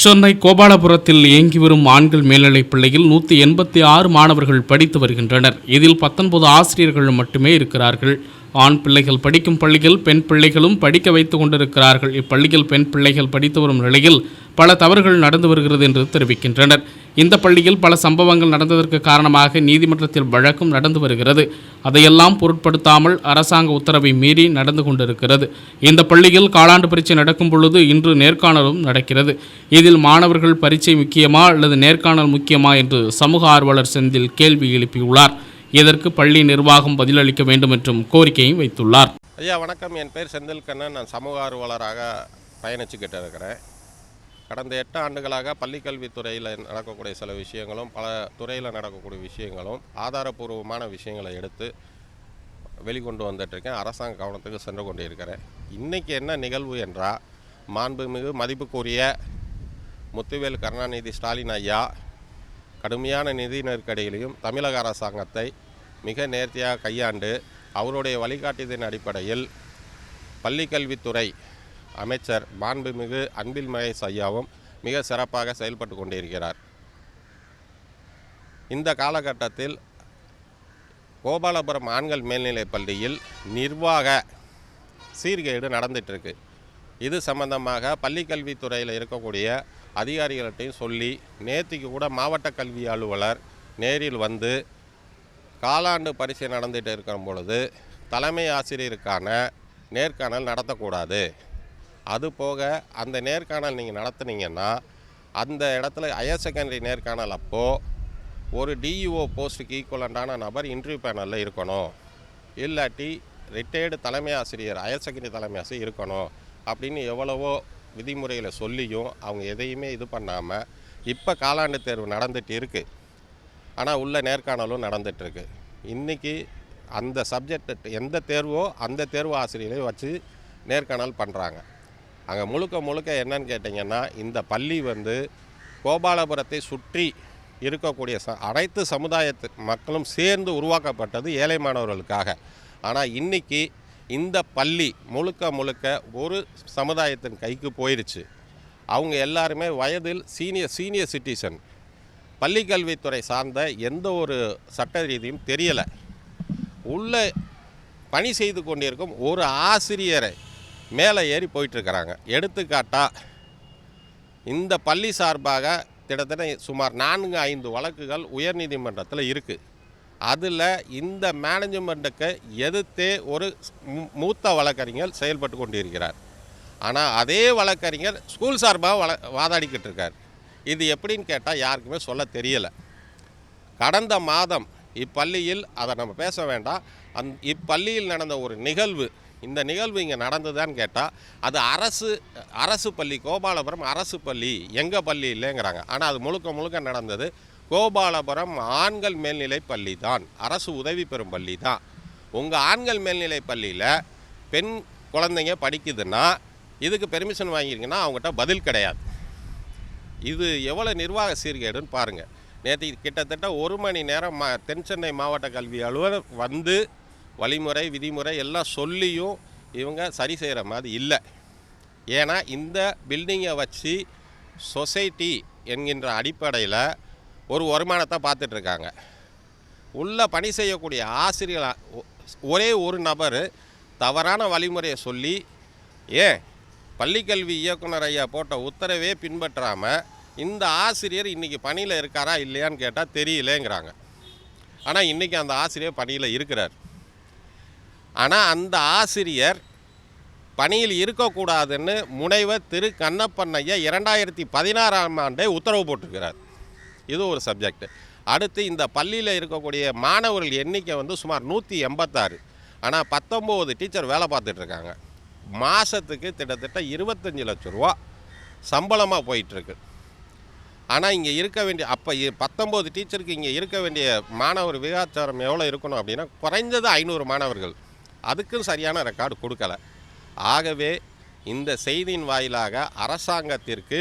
சென்னை கோபாலபுரத்தில் இயங்கி வரும் ஆண்கள் மேல்நிலைப் பள்ளியில் நூற்றி எண்பத்தி ஆறு மாணவர்கள் படித்து வருகின்றனர். இதில் பத்தொன்பது ஆசிரியர்கள் மட்டுமே இருக்கிறார்கள். ஆண் பிள்ளைகள் படிக்கும் பள்ளியில் பெண் பிள்ளைகளும் படிக்க வைத்துக் கொண்டிருக்கிறார்கள். இப்பள்ளியில் பெண் பிள்ளைகள் படித்து வரும் நிலையில் பல தவறுகள் நடந்து வருகிறது என்று தெரிவிக்கின்றனர். இந்த பள்ளியில் பல சம்பவங்கள் நடந்ததற்கு காரணமாக நீதிமன்றத்தில் வழக்கும் நடந்து வருகிறது. அதையெல்லாம் பொருட்படுத்தாமல் அரசாங்க உத்தரவை மீறி நடந்து கொண்டிருக்கிறது. இந்த பள்ளியில் காலாண்டு பரீட்சை நடக்கும் பொழுது இன்று நேர்காணலும் நடக்கிறது. இதில் மாணவர்கள் பரீட்சை முக்கியமா அல்லது நேர்காணல் முக்கியமா என்று சமூக ஆர்வலர் செந்தில் கேள்வி எழுப்பியுள்ளார். இதற்கு பள்ளி நிர்வாகம் பதிலளிக்க வேண்டும் என்றும் கோரிக்கையும் வைத்துள்ளார். ஐயா வணக்கம். என் பேர் செந்தில் கண்ணன். நான் சமூக ஆர்வலராக பயணிச்சுக்கிட்டு இருக்கிறேன். கடந்த எட்டு ஆண்டுகளாக பள்ளிக்கல்வித்துறையில் நடக்கக்கூடிய சில விஷயங்களும் பல துறையில் நடக்கக்கூடிய விஷயங்களும் ஆதாரபூர்வமான விஷயங்களை எடுத்து வெளிக்கொண்டு வந்துட்டுருக்கேன். அரசாங்க கவனத்துக்கு சென்று கொண்டு இருக்கிறேன் இன்றைக்கி என்ன நிகழ்வு என்றால் மாண்புமிகு மதிப்புக்குரிய முத்துவேல் கருணாநிதி ஸ்டாலின் ஐயா கடுமையான நிதி நெருக்கடியிலையும் தமிழக அரசாங்கத்தை மிக நேர்த்தியாக கையாண்டு அவருடைய வழிகாட்டியதின் அடிப்படையில் பள்ளிக்கல்வித்துறை அமைச்சர் மாண்புமிகு அன்பில் மகேஷ் ஐயாவும் மிக சிறப்பாக செயல்பட்டு கொண்டிருக்கிறார். இந்த காலகட்டத்தில் கோபாலபுரம் ஆண்கள் மேல்நிலைப் பள்ளியில் நிர்வாக சீர்கேடு நடந்துட்டு இது சம்பந்தமாக பள்ளிக்கல்வித்துறையில் இருக்கக்கூடிய அதிகாரிகள்ட்டையும் சொல்லி நேற்றுக்கு கூட மாவட்ட கல்வி அலுவலர் நேரில் வந்து காலாண்டு பரிசு நடந்துகிட்டு இருக்கும் பொழுது தலைமை ஆசிரியருக்கான நேர்காணல் நடத்தக்கூடாது. அது போக அந்த நேர்காணல் நீங்கள் நடத்துனீங்கன்னா அந்த இடத்துல ஹையர் செகண்டரி நேர்காணல் அப்போது ஒரு டிஇஓ போஸ்ட்டுக்கு ஈக்குவலண்டான நபர் இன்டர்வியூ பேனலில் இருக்கணும். இல்லாட்டி ரிட்டையர்டு தலைமை ஆசிரியர் ஹையர் செகண்டரி தலைமை ஆசிரியர் இருக்கணும் அப்படின்னு எவ்வளவோ விதிமுறைகளை சொல்லியும் அவங்க எதையுமே இது பண்ணாமல் இப்போ காலாண்டு தேர்வு நடந்துட்டு இருக்குது ஆனால் உள்ள நேர்காணலும் நடந்துகிட்ருக்கு இன்றைக்கி அந்த சப்ஜெக்ட் எந்த தேர்வோ அந்த தேர்வு ஆசிரியரை வச்சு நேர்காணல் பண்ணுறாங்க அங்கே முழுக்க முழுக்க என்னன்னு கேட்டிங்கன்னா இந்த பள்ளி வந்து கோபாலபுரத்தை சுற்றி இருக்கக்கூடிய ச அனைத்து சமுதாயத்து மக்களும் சேர்ந்து உருவாக்கப்பட்டது ஏழை மாணவர்களுக்காக. ஆனால் இன்றைக்கி இந்த பள்ளி முழுக்க முழுக்க ஒரு சமுதாயத்தின் கைக்கு போயிடுச்சு அவங்க எல்லாருமே வயதில் சீனியர் சீனியர் சிட்டிசன். பள்ளிக்கல்வித்துறை சார்ந்த எந்த ஒரு சட்ட ரீதியும் தெரியலை. உள்ள பணி செய்து கொண்டிருக்கும் ஒரு ஆசிரியரை மேலே ஏறி போயிட்டுருக்கிறாங்க. எடுத்துக்காட்டாக இந்த பள்ளி சார்பாக கிட்டத்தட்ட சுமார் நான்கு ஐந்து வழக்குகள் உயர்நீதிமன்றத்தில் இருக்குது அதில் இந்த மேனேஜ்மெண்ட்டுக்கு எதிர்த்தே ஒரு மூத்த வழக்கறிஞர் செயல்பட்டு கொண்டிருக்கிறார். ஆனால் அதே வழக்கறிஞர் ஸ்கூல் சார்பாக வள வாதாடிக்கிட்டு இருக்கார். இது எப்படின்னு கேட்டால் யாருக்குமே சொல்ல தெரியலை. கடந்த மாதம் இப்பள்ளியில் அதை நம்ம பேச வேண்டாம். அந் இப்பள்ளியில் நடந்த ஒரு நிகழ்வு இந்த நிகழ்வு இங்கே நடந்ததான்னு கேட்டால் அது அரசு அரசு பள்ளி கோபாலபுரம் அரசு பள்ளி எங்கள் பள்ளி இல்லைங்கிறாங்க. ஆனால் அது முழுக்க முழுக்க நடந்தது கோபாலபுரம் ஆண்கள் மேல்நிலை பள்ளி தான். அரசு உதவி பெறும் பள்ளி தான். உங்கள் ஆண்கள் மேல்நிலை பள்ளியில் பெண் குழந்தைங்க படிக்குதுன்னா இதுக்கு பெர்மிஷன் வாங்கியிருங்கன்னா அவங்ககிட்ட பதில் கிடையாது. இது எவ்வளோ நிர்வாக சீர்கேடுன்னு பாருங்கள் நேற்று கிட்டத்தட்ட ஒரு மணி நேரம் மா தென் சென்னை மாவட்ட கல்வி அலுவலர் வந்து வழிமுறை விதிமுறை எல்லாம் சொல்லியும் இவங்க சரி செய்கிற மாதிரி இல்லை. ஏன்னா இந்த பில்டிங்கை வச்சு சொசைட்டி என்கின்ற அடிப்படையில் ஒரு வருமானத்தை பார்த்துட்ருக்காங்க உள்ள பணி செய்யக்கூடிய ஆசிரியர் ஒ- ஒரே ஒரு நபர் தவறான வழிமுறையை சொல்லி ஏன்? பள்ளிக்கல்வி இயக்குனர் ஐயா போட்ட உத்தரவே பின்பற்றாமல் இந்த ஆசிரியர் இன்றைக்கி பணியில் இருக்காரா இல்லையான்னு கேட்டால் தெரியலேங்கிறாங்க. ஆனால் இன்றைக்கி அந்த ஆசிரியர் பணியில் இருக்கிறார். ஆனால் அந்த ஆசிரியர் பணியில் இருக்கக்கூடாதுன்னு முனைவர் திரு கண்ணப்பண்ணையா இரண்டாயிரத்தி பதினாறாம் ஆண்டே உத்தரவு போட்டிருக்கிறார். இது ஒரு சப்ஜெக்ட். அடுத்து இந்த பள்ளியில் இருக்கக்கூடிய மாணவர்கள் எண்ணிக்கை வந்து சுமார் நூற்றி எண்பத்தாறு. ஆனால் பத்தொம்போது டீச்சர் வேலை பார்த்துட்ருக்காங்க மாதத்துக்கு கிட்டத்தட்ட இருபத்தஞ்சி லட்ச ரூபா சம்பளமாக போயிட்டுருக்கு. ஆனால் இங்கே இருக்க வேண்டிய அப்போ பத்தொம்போது டீச்சருக்கு இங்கே இருக்க வேண்டிய மாணவர் விகாச்சாரம் எவ்வளோ இருக்கணும் அப்படின்னா குறைஞ்சது ஐநூறு மாணவர்கள். அதுக்கும் சரியான ரெக்கார்டு கொடுக்கல. ஆகவே இந்த செய்தியின் வாயிலாக அரசாங்கத்திற்கு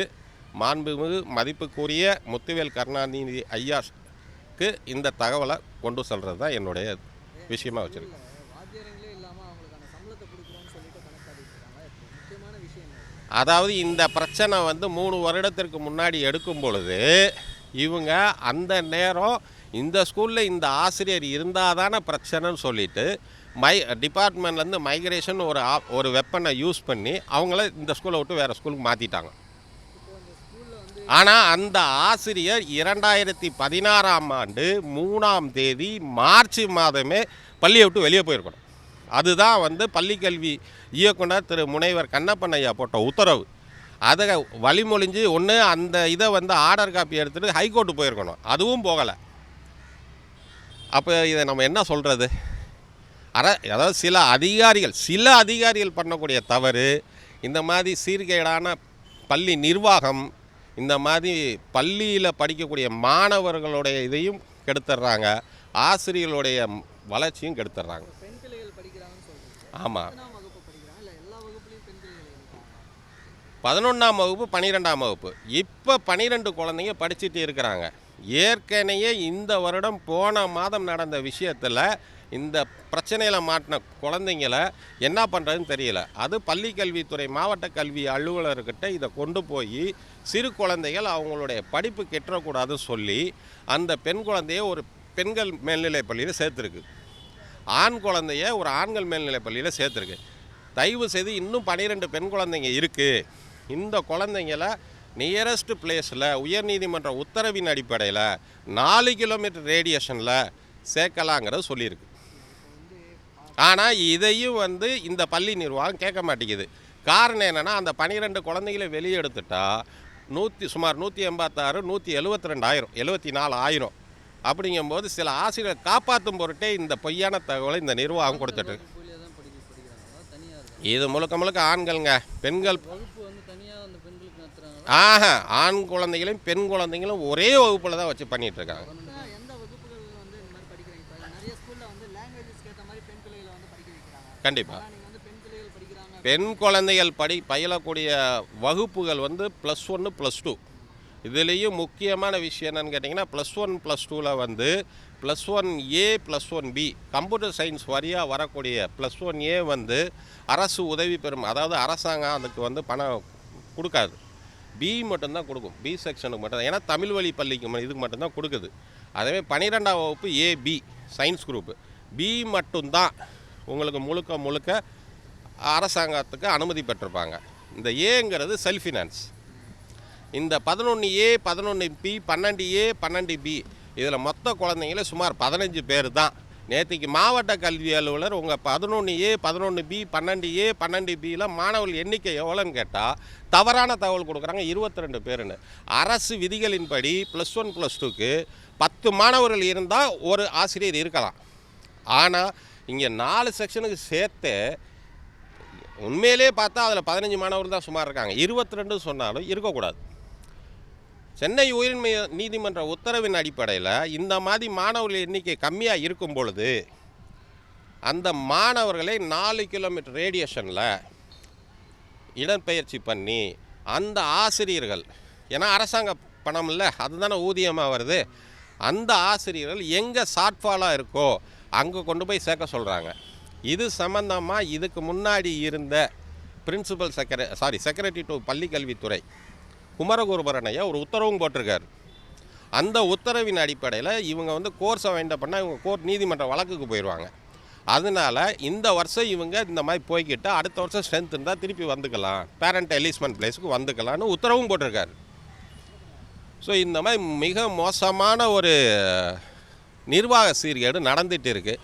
மாண்புமிகு மதிப்புக்குரிய முத்துவேல் கருணாநிதி ஐயாக்கு இந்த தகவலை கொண்டு செல்றது தான் என்னுடைய விஷயமாக வச்சுருக்கேன். அதாவது இந்த பிரச்சனை வந்து மூணு வருடத்திற்கு முன்னாடி எடுக்கும் பொழுது இவங்க அந்த நேரம் இந்த ஸ்கூலில் இந்த ஆசிரியர் இருந்தால் தானே பிரச்சனைன்னு சொல்லிட்டு மை டிபார்ட்மெண்ட்லேருந்து மைக்ரேஷன் ஒரு ஆப் ஒரு வெப்பனை யூஸ் பண்ணி அவங்கள இந்த ஸ்கூலை விட்டு வேறு ஸ்கூலுக்கு மாற்றிட்டாங்க ஆனால் அந்த ஆசிரியர் இரண்டாயிரத்தி பதினாறாம் ஆண்டு மூணாம் தேதி மார்ச் மாதமே பள்ளியை விட்டு வெளியே போயிருக்கணும். அதுதான் வந்து பள்ளிக்கல்வி இயக்குனர் திரு முனைவர் கண்ணப்பண்ணையா போட்ட உத்தரவு. அதை வழிமொழிஞ்சு ஒன்று அந்த இதை வந்து ஆர்டர் காப்பி எடுத்துகிட்டு ஹைகோர்ட்டு போயிருக்கணும். அதுவும் போகலை. அப்போ இதை நம்ம என்ன சொல்கிறது அற அதாவது சில அதிகாரிகள் சில அதிகாரிகள் பண்ணக்கூடிய தவறு இந்த மாதிரி சீர்கேடான பள்ளி நிர்வாகம் இந்த மாதிரி பள்ளியில் படிக்கக்கூடிய மாணவர்களுடைய இதையும் கெடுத்துட்றாங்க ஆசிரியர்களுடைய வளர்ச்சியும் கெடுத்துட்றாங்க ஆமாம் பதினொன்றாம் வகுப்பு பன்னிரெண்டாம் வகுப்பு. இப்போ பன்னிரெண்டு குழந்தைங்க படிச்சுட்டு இருக்கிறாங்க. ஏற்கனவே இந்த வருடம் போன மாதம் நடந்த விஷயத்தில் இந்த பிரச்சனையில் மாட்டின குழந்தைங்கள என்ன பண்ணுறதுன்னு தெரியல. அது பள்ளி கல்வித்துறை மாவட்ட கல்வி அலுவலர்கிட்ட இதை கொண்டு போய் சிறு குழந்தைகள் அவங்களுடைய படிப்பு கெட்டுறக்கூடாதுன்னு சொல்லி அந்த பெண் குழந்தைய ஒரு பெண்கள் மேல்நிலைப் பள்ளியில் சேர்த்துருக்கு. ஆண் குழந்தைய ஒரு ஆண்கள் மேல்நிலைப் பள்ளியில் சேர்த்துருக்கு. தயவு செய்து இன்னும் பன்னிரெண்டு பெண் குழந்தைங்க இருக்குது இந்த குழந்தைங்கள நியரஸ்ட் பிளேஸில் உயர்நீதிமன்ற உத்தரவின் அடிப்படையில் நாலு கிலோமீட்டர் ரேடியேஷனில் சேர்க்கலாங்கிறது சொல்லியிருக்கு. ஆனால் இதையும் வந்து இந்த பள்ளி நிர்வாகம் கேட்க மாட்டேங்குது. காரணம் என்னென்னா அந்த பன்னிரெண்டு குழந்தைகளை வெளியே எடுத்துட்டா நூற்றி சுமார் நூற்றி எண்பத்தாறு நூற்றி எழுபத்தி ரெண்டாயிரம் எழுபத்தி நாலு ஆயிரம். அப்படிங்கும்போது சில ஆசிரியர் காப்பாற்றும் பொருட்டே இந்த பொய்யான தகவலை இந்த நிர்வாகம் கொடுத்துட்டு இது முழுக்க முழுக்க ஆண்கள்ங்க. பெண்கள் ஆஹா ஆண் குழந்தைகளையும் பெண் குழந்தைகளும் ஒரே வகுப்பில் தான் வச்சு பண்ணிட்டு இருக்காங்க எந்த வகுப்புகள் வந்து இந்த மாதிரி படிக்கிறாங்க இப்போ நிறைய ஸ்கூலில் வந்து லாங்குவேஜஸ்க்கு ஏற்ற மாதிரி பெண் பிள்ளைகளை வந்து படிக்க வைக்கிறாங்க. கண்டிப்பாக பெண் குழந்தைகள் படி பயிலக்கூடிய வகுப்புகள் வந்து ப்ளஸ் ஒன்று ப்ளஸ் டூ இதுலேயும் முக்கியமான விஷயம் என்னன்னு கேட்டிங்கன்னா ப்ளஸ் ஒன் ப்ளஸ் டூவில் வந்து plus one A plus one B computer science வழியாக வரக்கூடிய ப்ளஸ் ஒன் ஏ வந்து அரசு உதவி பெறும் அதாவது அரசாங்கம் அதுக்கு வந்து பணம் கொடுக்காது. பி மட்டும்தான் கொடுக்கும். பி செக்ஷனுக்கு மட்டும் ஏன்னா தமிழ் வழி பள்ளிக்கு இதுக்கு மட்டும்தான் கொடுக்குது. அதேமாதிரி பன்னிரெண்டாம் வகுப்பு A B science group B மட்டும்தான் உங்களுக்கு முழுக்க முழுக்க அரசாங்கத்துக்கு அனுமதி பெற்றிருப்பாங்க. இந்த ஏங்கிறது செல்ஃப் ஃபினான்ஸ் இந்த பதினொன்று ஏ பதினொன்று பி பன்னெண்டு ஏ பன்னெண்டு பி இதில் மொத்த குழந்தைங்கள சுமார் பதினஞ்சு பேர் தான் நேற்றுக்கு மாவட்ட கல்வி அலுவலர் உங்கள் பதினொன்று ஏ பதினொன்று பி பன்னெண்டு ஏ பன்னெண்டு பியில் மாணவர்கள் எண்ணிக்கை எவ்வளோன்னு கேட்டால் தவறான தகவல் கொடுக்குறாங்க இருபத்தி ரெண்டு பேருன்னு. அரசு விதிகளின்படி ப்ளஸ் ஒன் ப்ளஸ் டூக்கு பத்து மாணவர்கள் இருந்தால் ஒரு ஆசிரியர் இருக்கலாம். ஆனால் இங்கே நாலு செக்ஷனுக்கு சேர்த்து உண்மையிலே பார்த்தா அதில் பதினஞ்சு மாணவர் தான் சுமார் இருக்காங்க. இருபத்தி ரெண்டு சொன்னாலும் இருக்கக்கூடாது. சென்னை உயர் நீதிமன்ற உத்தரவின் அடிப்படையில் இந்த மாதிரி மாணவர்கள் எண்ணிக்கை கம்மியாக இருக்கும் பொழுது அந்த மாணவர்களை நாலு கிலோமீட்டர் ரேடியேஷனில் இடம்பெயர்ச்சி பண்ணி அந்த ஆசிரியர்கள் ஏன்னா அரசாங்க பணம் இல்லை அதுதானே ஊதியமாக வருது அந்த ஆசிரியர்கள் எங்கே ஷார்ட்ஃபாலாக இருக்கோ அங்கே கொண்டு போய் சேர்க்க சொல்கிறாங்க இது சம்பந்தமாக இதுக்கு முன்னாடி இருந்த principal secre sorry secretary to பள்ளிக்கல்வித்துறை குமரகுருபரன் ஐயா ஒரு உத்தரவும் போட்டிருக்காரு. அந்த உத்தரவின் அடிப்படையில் இவங்க வந்து கோர்ஸை வைண்ட் பண்ணால் இவங்க கோர்ட் நீதிமன்ற வழக்குக்கு போயிடுவாங்க அதனால இந்த வருஷம் இவங்க இந்த மாதிரி போய்கிட்டு அடுத்த வருஷம் ஸ்ட்ரென்த் இருந்தால் திருப்பி வந்துக்கலாம். பேரண்ட் எலிஸ்மெண்ட் பிளேஸுக்கு வந்துக்கலாம்னு உத்தரவும் போட்டிருக்காரு. ஸோ இந்த மாதிரி மிக மோசமான ஒரு நிர்வாக சீர்கேடு நடந்துகிட்டு இருக்குது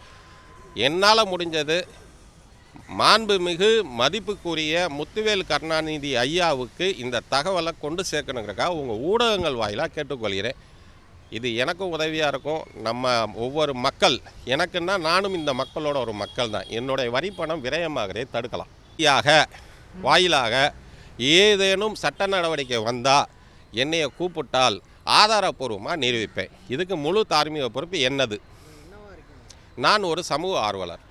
என்னால் முடிஞ்சது மாண்புமிகு மதிப்புக்குரிய முத்துவேல் கருணாநிதி ஐயாவுக்கு இந்த தகவலை கொண்டு சேர்க்கணுங்கிறக்காக உங்கள் ஊடகங்கள் வாயிலாக கேட்டுக்கொள்கிறேன். இது எனக்கும் உதவியாக இருக்கும். நம்ம ஒவ்வொரு மக்கள் எனக்குன்னா நானும் இந்த மக்களோட ஒரு மக்கள் தான். என்னுடைய வரி பணம் விரயமாகிறதை தடுக்கலாம். வாயிலாக ஏதேனும் சட்ட நடவடிக்கை வந்தால் என்னைய கூப்பிட்டால் ஆதாரப்பூர்வமாக நிரூபிப்பேன். இதுக்கு முழு தார்மீக பொறுப்பு என்னது? நான் ஒரு சமூக ஆர்வலர்.